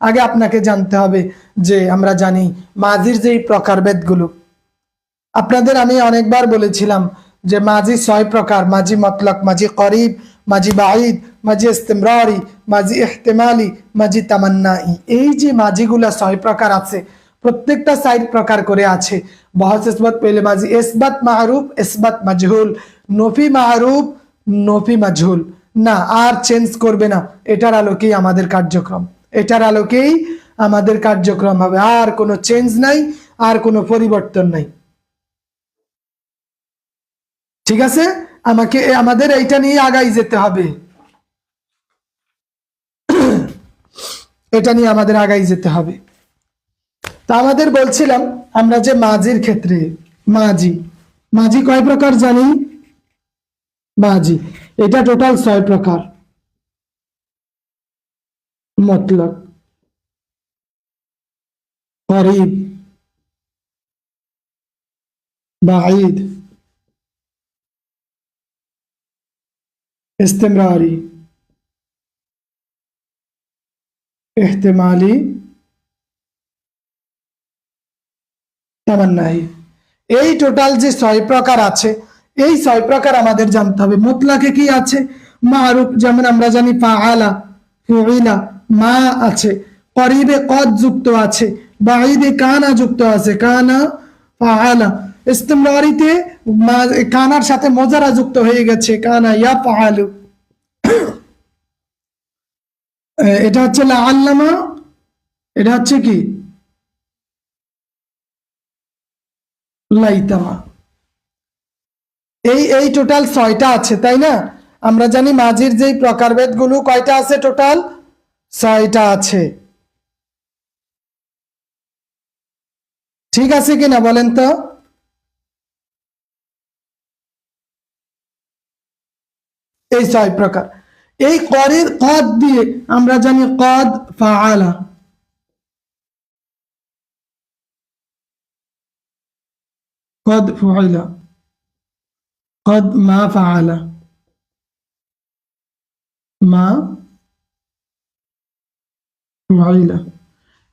আগে আপনাকে জানতে হবে যে আমরা জানি মাজির যেই প্রকারভেদগুলো আপনাদের আমি অনেকবার বলেছিলাম যে মাঝি ছয় প্রকার, মাঝি মতলক, মাঝি করিব, মাঝি বাঈদ, মাঝি ইস্তেমরারি, মাঝি ইহতেমালি, মাঝি তামান্নাই। এই যে মাঝিগুলা ছয় প্রকার আছে, প্রত্যেকটা সাইড প্রকার করে আছে। বহস ইসবত পেলে মাঝি ইসবাত মাহরুফ, ইসবাত মাজহুল। নফি মাহরুফ, নফি মাজহুল। না, আর চেঞ্জ করবে না। এটার আলোকেই আমাদের কার্যক্রম। এটার আলোকেই আমাদের কার্যক্রম হবে। আর কোনো চেঞ্জ নাই, আর কোনো পরিবর্তন নাই। ঠিক আছে? আমাকে, আমাদের এইটা নিয়ে আগাই যেতে হবে। এটা নিয়ে আমাদের আগাই যেতে হবে। তা আমাদের বলছিলাম, আমরা যে মাঝির ক্ষেত্রে, মাঝি। মাঝি কয় প্রকার জানি মাঝি। এটা টোটাল ছয় প্রকার। মতলব করিব বাঈদ استمراري احتمالي তামান্নাহি এই টোটাল যে ছয় প্রকার আছে এই ছয় প্রকার আমাদের জানতে হবে মুতলাকে কি আছে মারুফ যেমন আমরা জানি ফাআলা ফুইলা মা আছে, করিবে কদ যুক্ত আছে, বাঈদে কানা যুক্ত আছে, কানা ফাআলা। ইস্তেমরারিতে কানার সাথে মজারা যুক্ত হয়ে গেছে, কানা ইয়া ফাআলু এটা হচ্ছে আল্লামা, এটা হচ্ছে কি? লাইতামা এই এই টোটাল ছয়টা আছে, তাই না? আমরা জানি মাঝির যেই প্রকারভেদগুলো কয়টা আছে টোটাল? ছয়টা আছে। ঠিক আছে কিনা বলেন তো? এই ছয় প্রকার। এই করের কদ দিয়ে আমরা জানি কদ ফাআলা। কদ ফলা কদ মা ফাআলা। মা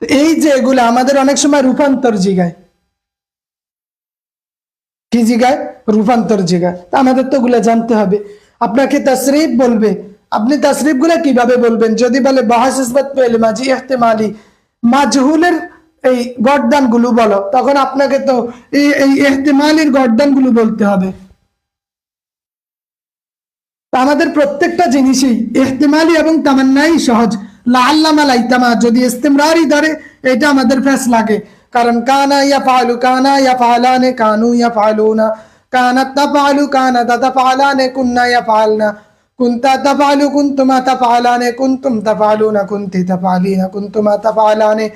এই যে এগুলো আমাদের অনেক সময় রূপান্তর জিগায়। কি জিগায়? রূপান্তর জিগায়। তা আমাদের তো ওগুলো জানতে হবে। আপনাকে তসরিফ বলবে। আপনি তসরিফগুলা কীভাবে বলবেন? যদি বলে, বাহাস ইসবাত মাজহুলের এই গর্দানগুলো বলো, তখন আপনাকে তো এই এহতেমালির গর্দানগুলো বলতে হবে। আমাদের প্রত্যেকটা জিনিসই এহতেমালি এবং তামান্নাই সহজ। যদি ইস্তেমরারি ধরে, এটা আমাদের লাগে। কারণ কানা ইয়া ফালু কানা ইয়া ফালানে কানু ইয়া ফালুনা তাফালু কানা তাফালানে কুন্না ইয়া কুনতা কুনতুমা কুনতুম তাফালুনা কুনতি তাফালিনা কুনতুমা তাফালানে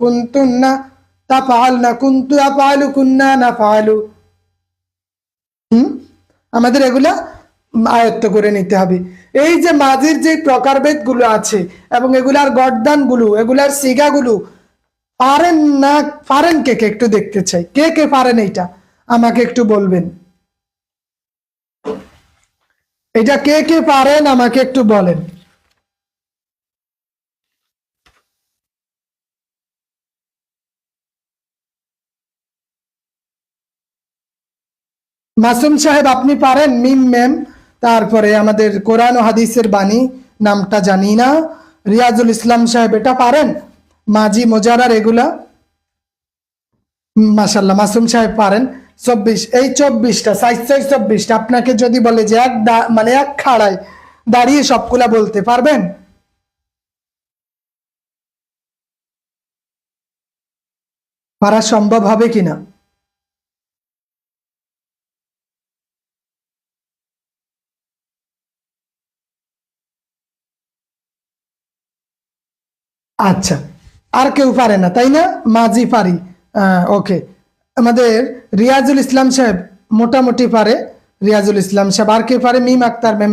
কুনতুন্না কুনতু কুন্না নাফালু হুম? আমাদের এগুলা আয়ত্ত করে নিতে হবে। এই যে মাঝির যে প্রকারভেদগুলো আছে এবং এগুলার গর্দানগুলো এগুলার সিগা গুলো পারেন না, পারেন কে কে? একটু দেখতে চাই। কে কে পারেন এইটা? আমাকে একটু বলবেন। এটা কে কে পারেন? আমাকে একটু বলেন। মাসুম সাহেব, আপনি পারেন? মিম, ম্যাম। তারপরে আমাদের কোরআন হাদিসের বাণী নামটা জানি না। রিয়াজুল ইসলাম সাহেব, এটা পারেন? মাজি মোজারার এগুলা মাসাল্লাহ মাসুম সাহেব পারেন? চব্বিশ, এই চব্বিশটা সাইজ চব্বিশটা, আপনাকে যদি বলে যে এক মানে এক খাড়ায় দাঁড়িয়ে সবগুলা বলতে পারবেন? পারা সম্ভব হবে কিনা? আচ্ছা আর কেউ পারে না, তাই না? মাঝি পারি। ওকে আমাদের রিয়াজুল ইসলাম সাহেব মোটামুটি পারে, রিয়াজুল ইসলাম সাহেব। আর কেউ পারে? মিম আক্তার ম্যাম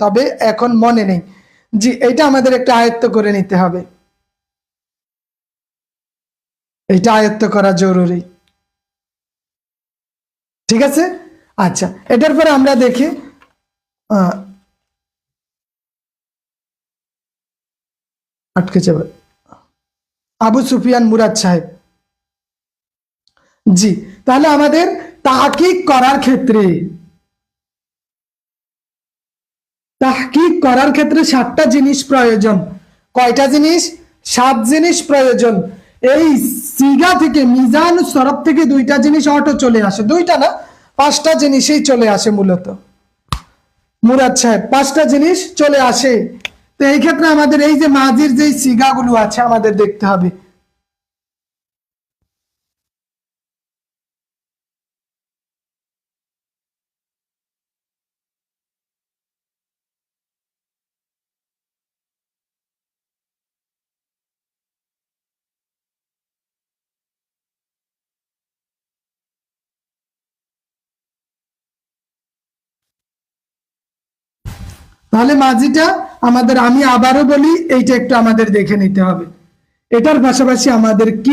তবে এখন মনে নেই। জি, এটা আমাদের একটা আয়ত্ত করে নিতে হবে। এটা আয়ত্ত করা জরুরি। ঠিক আছে? আচ্ছা এটার পরে আমরা দেখি আটকে যাবে। আবু সুফিয়ান মুরাদ সাহেব। জি, তাহলে আমাদের তাহকিক করার ক্ষেত্রে, তাহকিক করার ক্ষেত্রে সাতটা জিনিস প্রয়োজন। কয়টা জিনিস? সাত জিনিস প্রয়োজন। এই সিগা থেকে, মিজান সরব থেকে দুইটা জিনিস অটো চলে আসে। দুইটা না, পাঁচটা জিনিসই চলে আসে মূলত। মুরাদ সাহেব, পাঁচটা জিনিস চলে আসে। তো এই ক্ষেত্রে আমাদের এই যে মাঝির যে সিগাগুলো আছে আমাদের দেখতে হবে। তাহলে মাঝিটা আমাদের, আমি আবারও বলি, এইটা একটু আমাদের দেখে নিতে হবে। এটার পাশাপাশি আমাদের কি